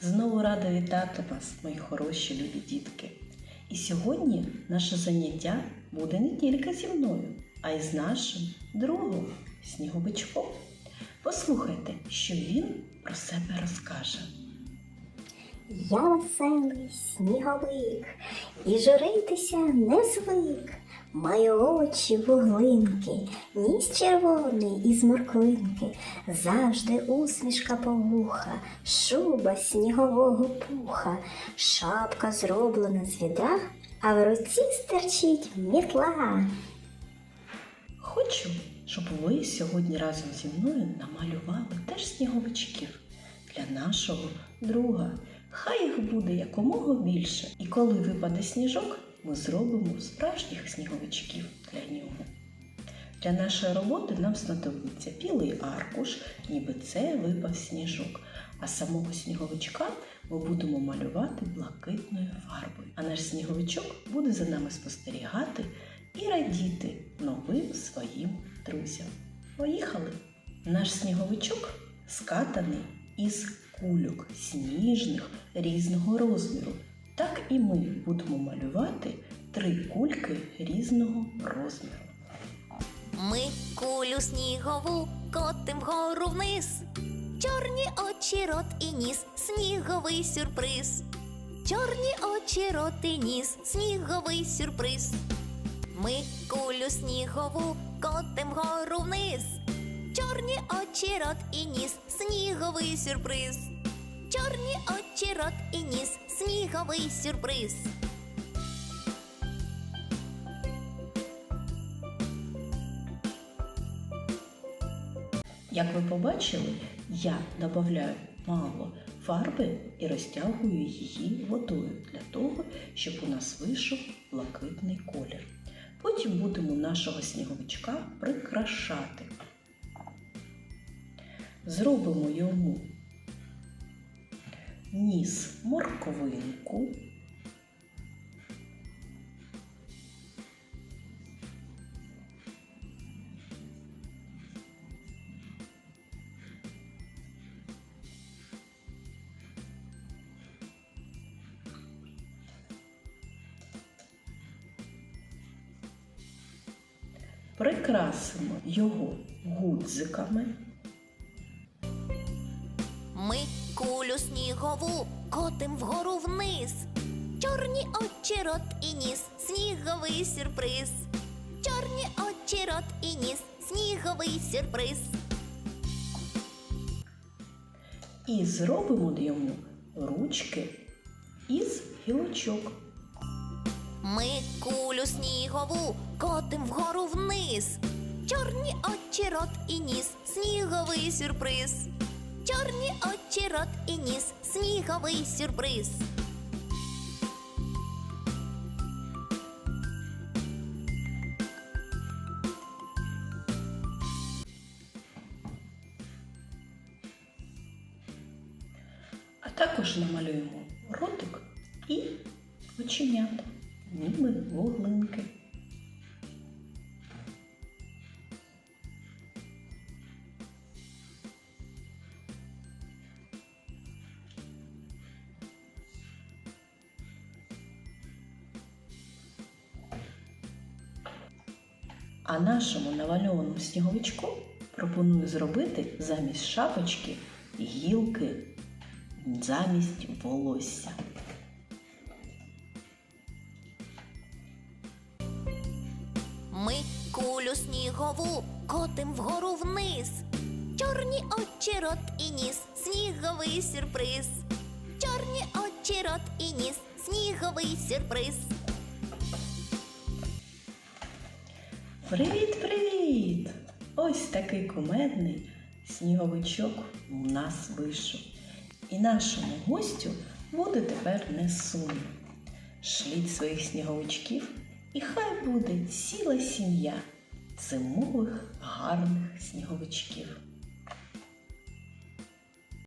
Знову рада вітати вас, мої хороші любі дітки. І сьогодні наше заняття буде не тільки зі мною, а й з нашим другом Сніговичком. Послухайте, що він про себе розкаже. Я веселий сніговик, і журитися не звик. Маю очі вуглинки, ніс червоний із морквинки, завжди усмішка по вуха, шуба снігового пуха, шапка зроблена з відра, а в руці стерчить мітла. Хочу, щоб ви сьогодні разом зі мною намалювали теж сніговичків для нашого друга. Хай їх буде якомога більше. І коли випаде сніжок, ми зробимо справжніх сніговичків для нього. Для нашої роботи нам знадобиться білий аркуш, ніби це випав сніжок. А самого сніговичка ми будемо малювати блакитною фарбою. А наш сніговичок буде за нами спостерігати і радіти новим своїм друзям. Поїхали! Наш сніговичок скатаний із кульок сніжних різного розміру. Так і ми будемо малювати три кульки різного розміру. Ми кулю снігову котим вгору вниз. Чорні очі, рот і ніс, сніговий сюрприз. Чорні очі, рот і ніс, сніговий сюрприз. Ми кулю снігову котим вгору вниз. Чорні очі, рот і ніс, сніговий сюрприз. Чорні очі, рот і ніс, сніговий сюрприз. Як ви побачили, я додаю мало фарби і розтягую її водою для того, щоб у нас вийшов блакитний колір. Потім будемо нашого сніговичка прикрашати. Зробимо йому ніс морковинку. Прикрасимо його гудзиками. Ми кулю снігову котим вгору вниз. Чорні очі, рот і ніс, сніговий сюрприз. Чорні очі, рот і ніс, сніговий сюрприз. І зробимо йому ручки із гілочок. Ми кулю снігову котим вгору вниз. Чорні очі, рот і ніс, сніговий сюрприз. Очі, рот і ніс, сніговий сюрприз. А також намалюємо ротик і оченята, ніби вуглинки. А нашому намальованому сніговичку пропоную зробити замість шапочки гілки замість волосся. Ми кулю снігову котим вгору вниз. Чорні очі, рот і ніс, сніговий сюрприз. Чорні очі, рот і ніс, сніговий сюрприз. Привіт, привіт! Ось такий кумедний сніговичок у нас вийшов. І нашому гостю буде тепер не сумно. Шліть своїх сніговичків, і хай буде ціла сім'я зимових гарних сніговичків.